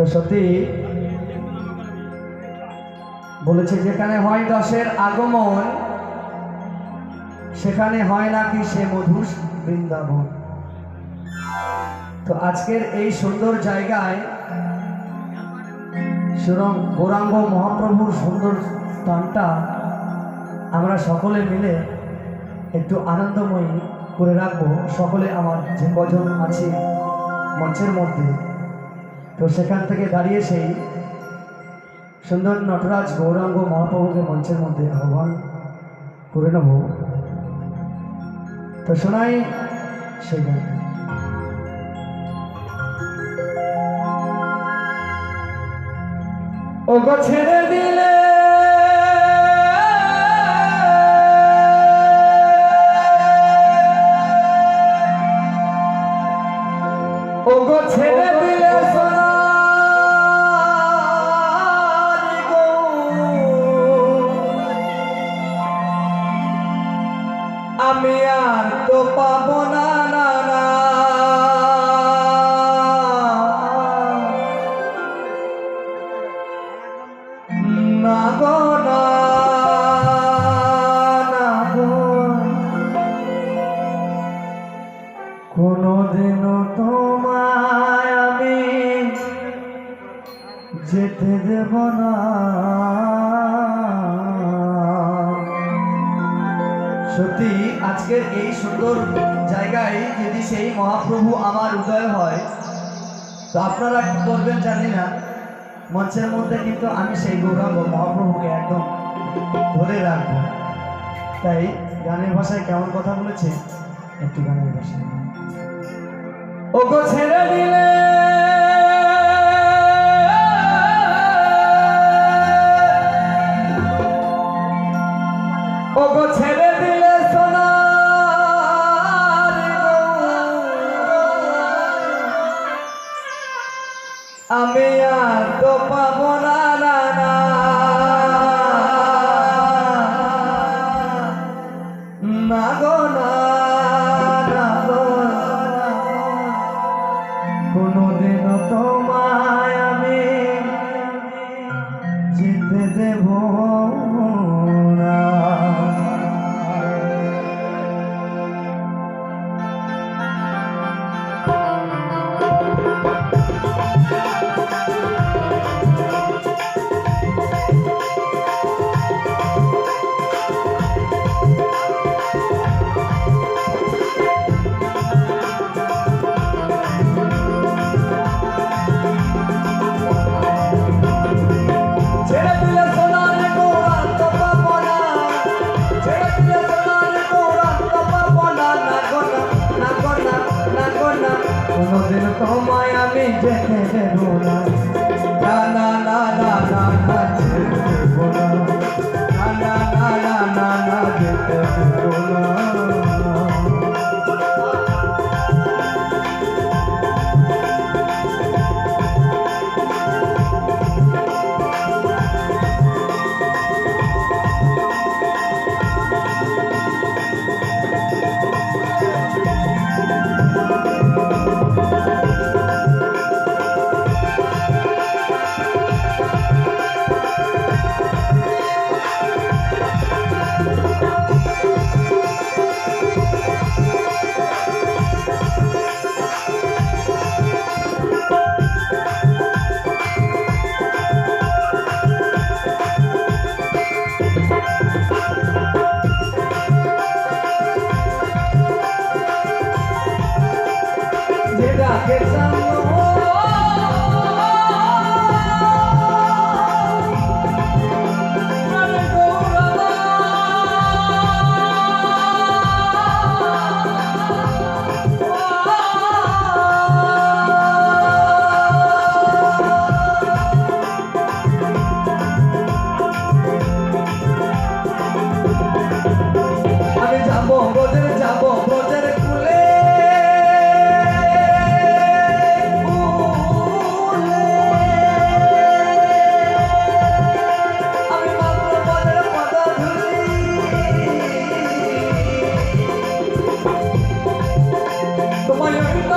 তো সত্যি বলেছে, যেখানে হয় দশের আগমন, সেখানে হয় নাকি সে মধুর বৃন্দাবন। তো আজকের এই সুন্দর জায়গায় সুরং গৌরাঙ্গ মহাপ্রভুর সুন্দর স্থানটা আমরা সকলে মিলে একটু আনন্দময়ী করে রাখব। সকলে আমার যে কজন আছে মঞ্চের মধ্যে। তো সেখান থেকে দাঁড়িয়ে সেই সুন্দর নটরাজ গৌরাঙ্গ মহাপ্রভুকে মঞ্চের মধ্যে আহ্বান করে নেব। তো শোনাই সেই গান। ও ছেড়ে দিলে কোনোদিনও তোমায় যেতে দেব না। সত্যি, আজকের এই সুন্দর জায়গায় যদি সেই মহাপ্রভু আমার উদয় হয়, তো আপনারা কি করবেন জানি না। মঞ্চের মধ্যে কিন্তু আমি সেই গৌরব মহাপ্রভুকে একদম ধরে রাখব। তাই গানের ভাষায় কেমন কথা বলেছে? একটু গানের ভাষায়। ও ছেড়ে দিলে কোনোদিন তোমায় আমি যেতে দেবো না। Oh, yeah.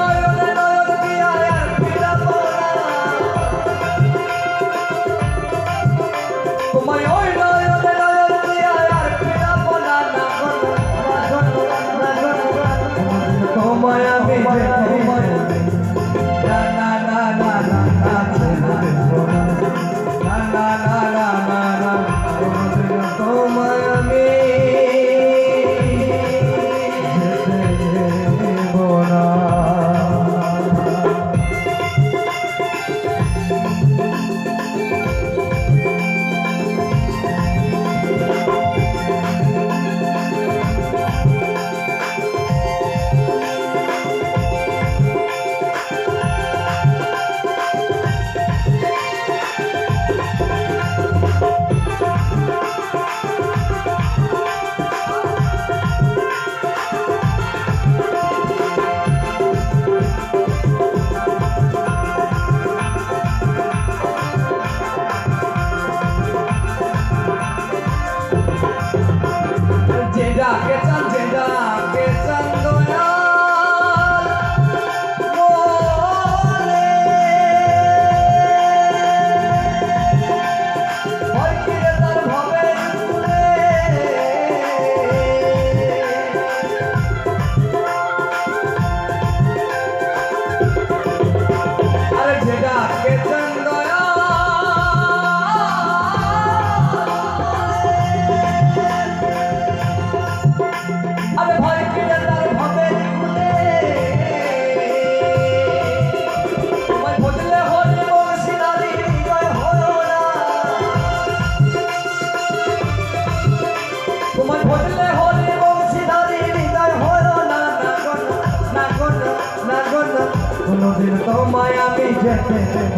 তোদের তোমায় আমি যেতে দেব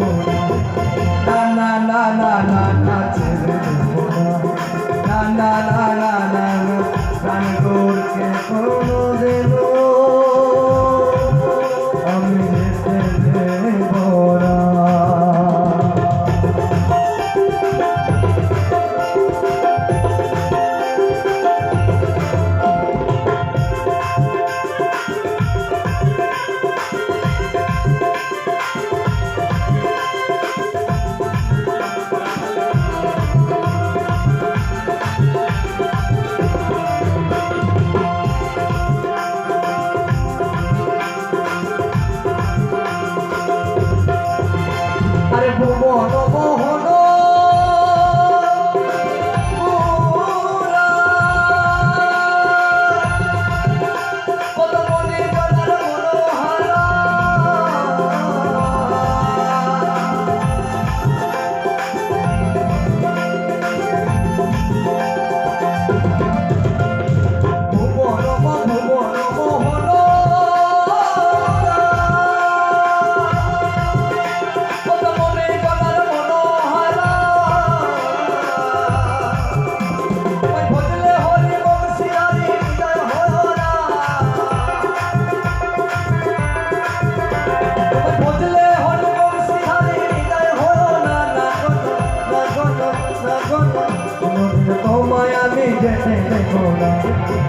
না না না না না না ছেড়ে দেব না না না ได้ได้โบราณ